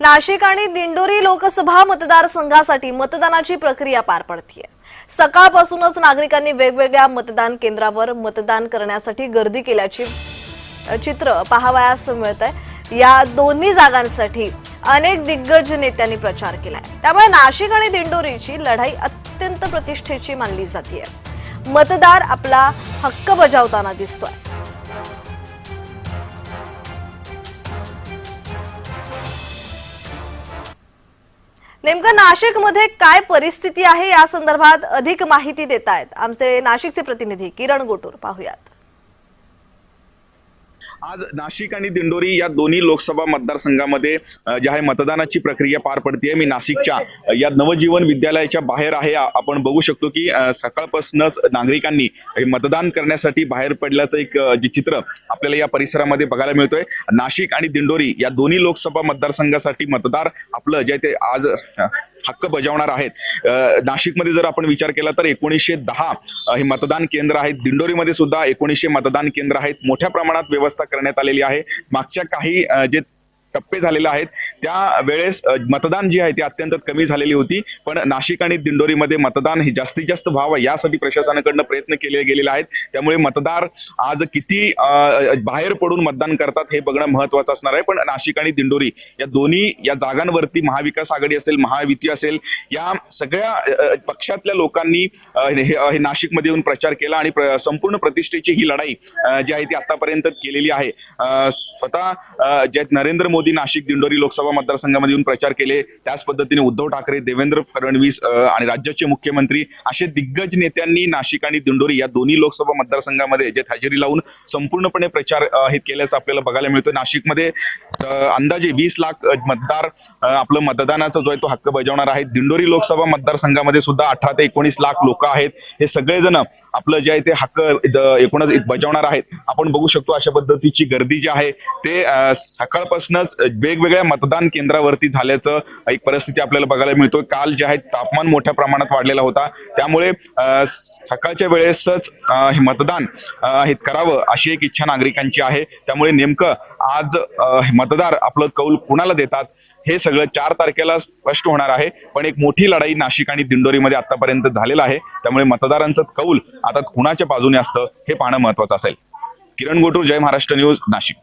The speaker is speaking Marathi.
नाशिक आणि दिंडोरी लोकसभा मतदारसंघासाठी मतदानाची प्रक्रिया पार पडतीये. सकाळपासूनच नागरिकांनी वेगवेगळ्या मतदान केंद्रावर मतदान करण्यासाठी गर्दी केल्याची चित्र पाहावयास मिळत आहे या दोन्ही जागांसाठी अनेक दिग्गज नेत्यांनी प्रचार केलाय. त्यामुळे नाशिक आणि दिंडोरीची लढाई अत्यंत प्रतिष्ठेची मानली जाते मतदार आपला हक्क बजावताना दिसतोय. नेमकं नाशिकमध्ये काय परिस्थिती आहे या संदर्भात अधिक माहिती देत आहेत आमचे नाशिकचे प्रतिनिधी किरण गोटूर पाहूयात. आज नाशिक आणि दिंडोरी या दोन्ही लोकसभा मतदारसंघामध्ये जे आहे मतदानाची प्रक्रिया पार पडते मी नाशिकच्या या नवजीवन विद्यालयाच्या बाहेर आहे. आपण बघू शकतो की सकाळपासूनच नागरिकांनी मतदान करण्यासाठी बाहेर पडल्याचं एक जे चित्र आपल्याला या परिसरामध्ये बघायला मिळतोय. नाशिक आणि दिंडोरी या दोन्ही लोकसभा मतदारसंघासाठी मतदार आपलं जे ते आज हक्क बजावणार आहेत. नाशिकमध्ये जर आपण विचार केला तर एकोणीसशे दहा हे मतदान केंद्र आहेत. दिंडोरीमध्ये सुद्धा एकोणीसशे मतदान केंद्र आहेत. मोठ्या प्रमाणात व्यवस्था करण्यात आलेली आहे. मागच्या काही जे टप्पे झालेले आहेत. त्या वेळेस मतदान जे आहे ते अत्यंत कमी झालेली होती. पण नाशिक आणि दिंडोरीमध्ये मतदान हे जास्तीत जास्त व्हावं यासाठी प्रशासनाकडनं प्रयत्न केले गेलेले आहेत. त्यामुळे मतदार आज किती बाहेर पडून मतदान करतात हे बघणं महत्वाचं असणार आहे. पण नाशिक आणि दिंडोरी या दोन्ही या जागांवरती महाविकास आघाडी असेल महायुती असेल या सगळ्या पक्षातल्या लोकांनी हे नाशिकमध्ये येऊन प्रचार केला आणि प्र- संपूर्ण प्रतिष्ठेची ही लढाई जी आहे ती आतापर्यंत केलेली आहे. स्वतः जे नरेंद्र मोदी नाशिक दिंडोरी लोकसभा मतदारसंघामध्ये येऊन प्रचार केले. त्याच पद्धतीने उद्धव ठाकरे देवेंद्र फडणवीस आणि राज्याचे मुख्यमंत्री असे दिग्गज नेत्यांनी नाशिक आणि दिंडोरी या दोन्ही लोकसभा मतदारसंघामध्ये जे हजेरी लावून संपूर्णपणे प्रचार हे केल्याचं आपल्याला बघायला मिळतोय. नाशिकमध्ये अंदाजे वीस लाख मतदार आपलं मतदानाचा जो आहे तो हक्क बजावणार आहेत. दिंडोरी लोकसभा मतदारसंघामध्ये सुद्धा अठरा ते एकोणीस लाख लोक आहेत. हे सगळेजण आपलं जे आहे ते हक्क एकूणच बजावणार आहेत. आपण बघू शकतो अशा पद्धतीची गर्दी जी आहे ते सकाळपासूनच वेगवेगळ्या मतदान केंद्रावरती झाल्याचं एक परिस्थिती आपल्याला बघायला मिळतो काल जे आहे तापमान मोठ्या प्रमाणात वाढलेला होता. त्यामुळे सकाळच्या वेळेसच हे मतदान हे करावं अशी एक इच्छा नागरिकांची आहे. त्यामुळे नेमकं आज हे मतदार आपलं कौल कुणाला देतात हे सगळं चार तारखेला स्पष्ट होणार आहे. पण एक मोठी लढाई नाशिक आणि दिंडोरीमध्ये आतापर्यंत झालेला आहे. त्यामुळे मतदारांचं कौल आता कुणाच्या बाजूने असतं हे पाहणं महत्वाचं असेल. किरण गोटूर जय महाराष्ट्र न्यूज नाशिक.